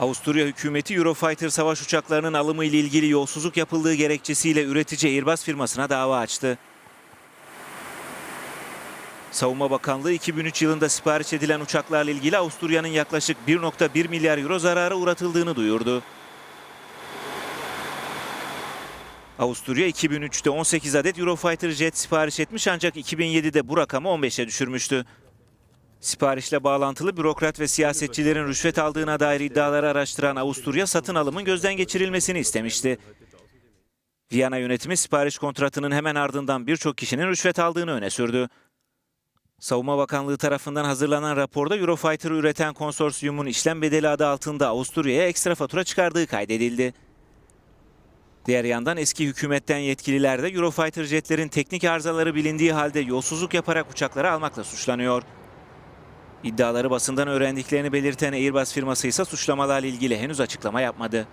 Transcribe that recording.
Avusturya hükümeti Eurofighter savaş uçaklarının alımı ile ilgili yolsuzluk yapıldığı gerekçesiyle üretici Airbus firmasına dava açtı. Savunma Bakanlığı 2003 yılında sipariş edilen uçaklarla ilgili Avusturya'nın yaklaşık 1.1 milyar euro zarara uğratıldığını duyurdu. Avusturya 2003'te 18 adet Eurofighter jet sipariş etmiş ancak 2007'de bu rakamı 15'e düşürmüştü. Siparişle bağlantılı bürokrat ve siyasetçilerin rüşvet aldığına dair iddiaları araştıran Avusturya satın alımın gözden geçirilmesini istemişti. Viyana yönetimi sipariş kontratının hemen ardından birçok kişinin rüşvet aldığını öne sürdü. Savunma Bakanlığı tarafından hazırlanan raporda Eurofighter'ı üreten konsorsiyumun işlem bedeli adı altında Avusturya'ya ekstra fatura çıkardığı kaydedildi. Diğer yandan eski hükümetten yetkililer de Eurofighter jetlerin teknik arızaları bilindiği halde yolsuzluk yaparak uçakları almakla suçlanıyor. İddiaları basından öğrendiklerini belirten Airbus firması ise suçlamalarla ilgili henüz açıklama yapmadı.